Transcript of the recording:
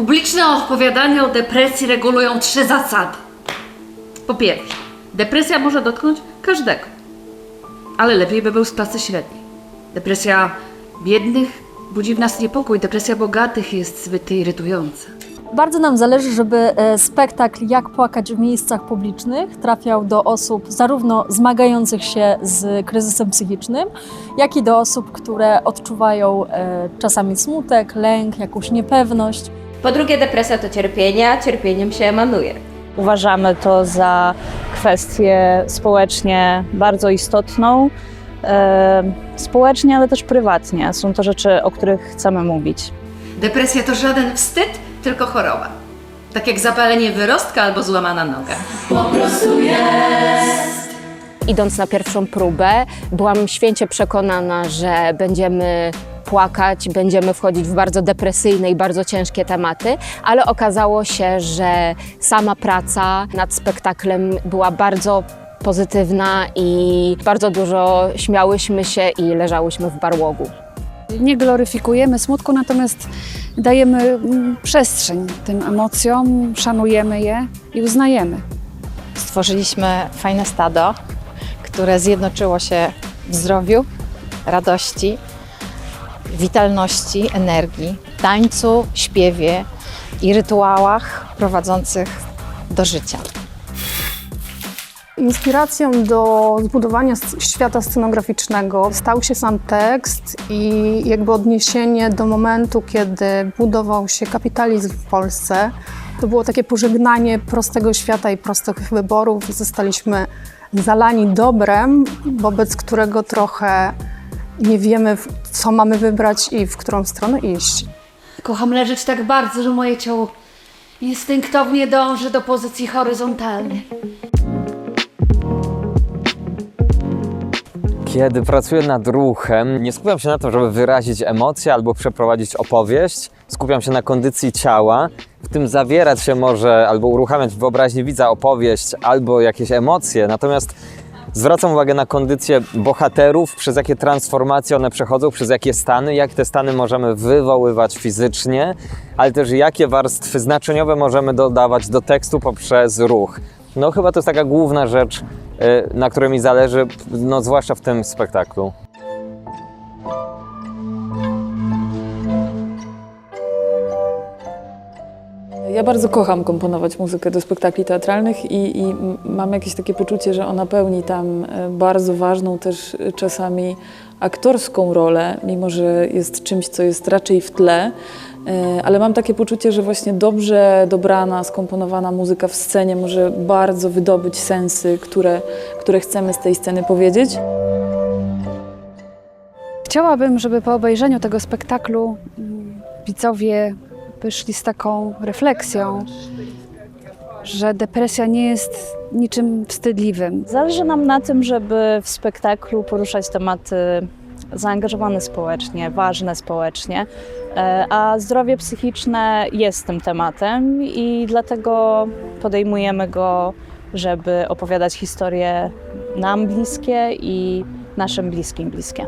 Publiczne opowiadania o depresji regulują trzy zasady. Po pierwsze, depresja może dotknąć każdego, ale lepiej by był z klasy średniej. Depresja biednych budzi w nas niepokój, depresja bogatych jest zbyt irytująca. Bardzo nam zależy, żeby e, spektakl Jak płakać w miejscach publicznych trafiał do osób zarówno zmagających się z kryzysem psychicznym, jak i do osób, które odczuwają e, czasami smutek, lęk, jakąś niepewność. Po drugie, depresja to cierpienie, a cierpieniem się emanuje. Uważamy to za kwestię społecznie bardzo istotną, e, społecznie, ale też prywatnie. Są to rzeczy, o których chcemy mówić. Depresja to żaden wstyd, tylko choroba. Tak jak zapalenie wyrostka albo złamana noga. Idąc na pierwszą próbę, byłam święcie przekonana, że będziemy płakać, będziemy wchodzić w bardzo depresyjne i bardzo ciężkie tematy, ale okazało się, że sama praca nad spektaklem była bardzo pozytywna i bardzo dużo śmiałyśmy się i leżałyśmy w barłogu. Nie gloryfikujemy smutku, natomiast dajemy mm, przestrzeń tym emocjom, szanujemy je i uznajemy. Stworzyliśmy fajne stado, które zjednoczyło się w zdrowiu, radości, witalności, energii, tańcu, śpiewie i rytuałach prowadzących do życia. Inspiracją do zbudowania świata scenograficznego stał się sam tekst i jakby odniesienie do momentu, kiedy budował się kapitalizm w Polsce. To było takie pożegnanie prostego świata i prostych wyborów. Zostaliśmy zalani dobrem, wobec którego trochę nie wiemy, co mamy wybrać i w którą stronę iść. Kocham leżeć tak bardzo, że moje ciało instynktownie dąży do pozycji horyzontalnej. Kiedy pracuję nad ruchem, nie skupiam się na tym, żeby wyrazić emocje albo przeprowadzić opowieść. Skupiam się na kondycji ciała. W tym zawierać się może albo uruchamiać w wyobraźni widza opowieść albo jakieś emocje. Natomiast zwracam uwagę na kondycję bohaterów, przez jakie transformacje one przechodzą, przez jakie stany, jak te stany możemy wywoływać fizycznie, ale też jakie warstwy znaczeniowe możemy dodawać do tekstu poprzez ruch. No chyba to jest taka główna rzecz, y, na której mi zależy, no zwłaszcza w tym spektaklu. Ja bardzo kocham komponować muzykę do spektakli teatralnych i, i mam jakieś takie poczucie, że ona pełni tam e, bardzo ważną też e, czasami aktorską rolę, mimo że jest czymś, co jest raczej w tle. E, Ale mam takie poczucie, że właśnie dobrze dobrana, skomponowana muzyka w scenie może bardzo wydobyć sensy, które, które chcemy z tej sceny powiedzieć. Chciałabym, żeby po obejrzeniu tego spektaklu mm, widzowie wyszli z taką refleksją, że depresja nie jest niczym wstydliwym. Zależy nam na tym, żeby w spektaklu poruszać tematy zaangażowane społecznie, ważne społecznie, e, a zdrowie psychiczne jest tym tematem i dlatego podejmujemy go, żeby opowiadać historie nam bliskie i naszym bliskim bliskie.